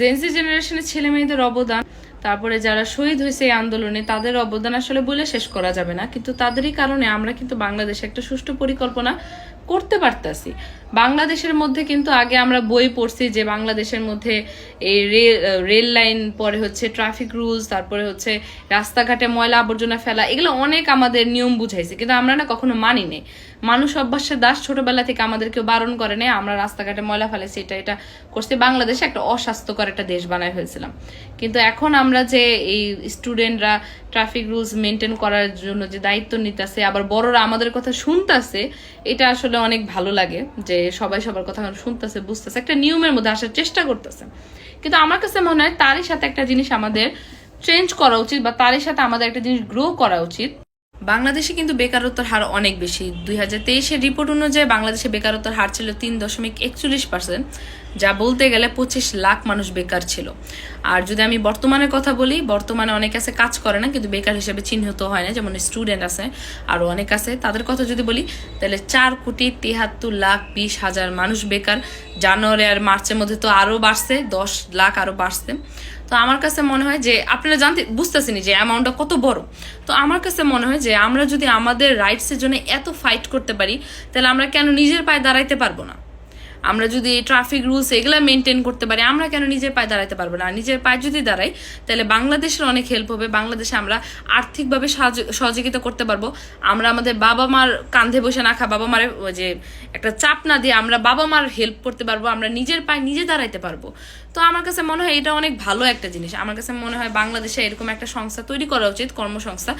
জেন্সি জেনারেশনের ছেলে মেয়েদের অবদান, তারপরে যারা শহীদ হয়েছে এই আন্দোলনে, তাদের অবদান আসলে বলে শেষ করা যাবে না। কিন্তু তাদেরই কারণে আমরা কিন্তু বাংলাদেশে একটা সুষ্ঠু পরিকল্পনা করতে পারতাছি। বাংলাদেশের মধ্যে কিন্তু আগে আমরা বই পড়ছি যে বাংলাদেশের মধ্যে এই রেল লাইন, পরে হচ্ছে ট্রাফিক রুলস তারপরে হচ্ছে রাস্তাঘাটে ময়লা আবর্জনা ফেলা, এগুলো অনেক আমাদের নিয়ম বুঝাইছে। কিন্তু আমরা না কখনো মানি নেই। মানুষ অভ্যাসের দাস ছোটবেলা থেকে আমাদেরকে বারণ করে নেই, আমরা রাস্তাঘাটে ময়লা ফেলেছি, এটা এটা করছি। বাংলাদেশে একটা অস্বাস্থ্যকর একটা দেশ বানায় ফেলছিলাম। কিন্তু এখন আমরা যে এই স্টুডেন্টরা ট্রাফিক রুলস মেনটেন করার জন্য যে দায়িত্ব নিতেছে, আবার বড়রা আমাদের কথা শুনতাছে, এটা আসলে অনেক ভালো লাগে যে সবাই সবার কথা শুনতেছে, বুঝতেছে, একটা নিয়মের মধ্যে আসার চেষ্টা করতেছে। কিন্তু আমার কাছে মনে হয় তারই সাথে একটা জিনিস আমাদের চেঞ্জ করা উচিত বা তারই সাথে আমাদের একটা জিনিস গ্রো করা উচিত। বাংলাদেশে কিন্তু বেকারত্বের হার অনেক বেশি। দুই হাজার তেইশের রিপোর্ট অনুযায়ী বাংলাদেশে বেকারত্বের হার ছিল তিন দশমিক একচল্লিশ পার্সেন্ট যা বলতে গেলে পঁচিশ লাখ মানুষ বেকার ছিল। আর যদি আমি বর্তমানের কথা বলি, বর্তমানে অনেক আছে কাজ করে না, কিন্তু বেকার হিসেবে চিহ্নিত হয় না, যেমন স্টুডেন্ট আছে আরও অনেক আছে। তাদের কথা যদি বলি, তাহলে চার কোটি তিহাত্তর লাখ বিশ হাজার মানুষ বেকার। জানুয়ারি আর মার্চের মধ্যে তো আরও বাড়ছে, দশ লাখ আরও বাড়ছে। তো আমার কাছে মনে হয় যে, আপনারা জানতে বুঝতেছেনি যে অ্যামাউন্টটা কত বড়। তো আমার কাছে মনে হয় যে, আমরা যদি আমাদের রাইটসের জন্য এত ফাইট করতে পারি, তাহলে আমরা কেন নিজের পায়ে দাঁড়াইতে পারব না? আমরা যদি ট্রাফিক রুলস এগুলো মেনটেন করতে পারি, আমরা কেন নিজের পায়ে দাঁড়াতে পারব না? নিজের পায়ে যদি দাঁড়াই, তাহলে বাংলাদেশের অনেক হেল্প হবে। বাংলাদেশে আমরা আর্থিকভাবে সহযোগিতা করতে পারব। আমরা আমাদের বাবা মার কাঁধে বসে না খা বাবা মার যে একটা চাপ না দিয়ে আমরা বাবা মার হেল্প করতে পারব। আমরা নিজের পায়ে নিজে দাঁড়াইতে পারব। তো আমার কাছে মনে হয় এটা অনেক ভালো একটা জিনিস। আমার কাছে মনে হয় বাংলাদেশে এরকম একটা সংস্থা তৈরি করা উচিত, কর্মসংস্থা,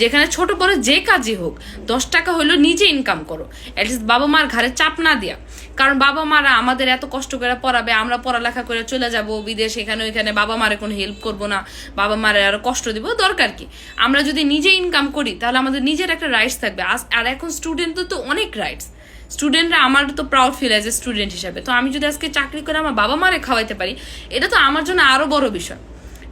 যেখানে ছোট বড় যে কাজই হোক, দশ টাকা হলেও নিজে ইনকাম করো। অ্যাটলিস্ট বাবা মার ঘাড়ে চাপ না দেয়া। কারণ বাবা মারা আমাদের এত কষ্ট করে পড়াবে, আমরা পড়ালেখা করে চলে যাব বিদেশ, এখানে ওইখানে বাবা মারে কোনো হেল্প করব না, বাবা মারে আরও কষ্ট দিব, দরকার কি? আমরা যদি নিজে ইনকাম করি, তাহলে আমাদের নিজের একটা রাইটস থাকবে। আর এখন স্টুডেন্টদের তো অনেক রাইটস স্টুডেন্টরা আমার তো proud feel as a student হিসাবে। তো আমি যদি আজকে চাকরি করে আমার বাবা মারে খাওয়াইতে পারি, এটা তো আমার জন্য আরও বড় বিষয়।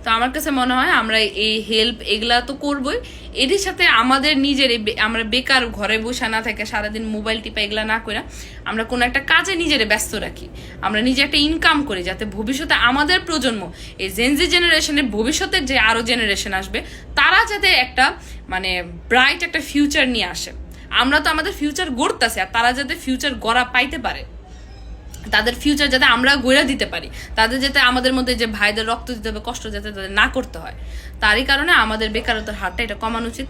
তো আমার কাছে মনে হয় আমরা এই হেল্প এগুলা তো করবই। এটির সাথে আমাদের নিজের আমরা বেকার ঘরে বসে না থেকে সারাদিন মোবাইল টিপা এগুলা না করে আমরা কোনো একটা কাজে নিজের ব্যস্ত রাখি। আমরা নিজে একটা ইনকাম করি যাতে ভবিষ্যতে আমাদের প্রজন্ম, এই জেনজি জেনারেশনের ভবিষ্যতের যে আরও জেনারেশন আসবে, তারা যাতে একটা মানে ব্রাইট একটা ফিউচার নিয়ে আসে। আমরা তো আমাদের ফিউচার গড়তেছে আর তারা যাতে ফিউচার গড়া পাইতে পারে। তাদের ফিউচার যাতে আমরা গড়ে দিতে পারি। তাদের যাতে আমাদের মধ্যে যে ভাইদের রক্ত দিতে হবে, কষ্ট যাতে তাদের না করতে হয়। তারই কারণে আমাদের বেকারত্বের হারটা এটা কমানো উচিত।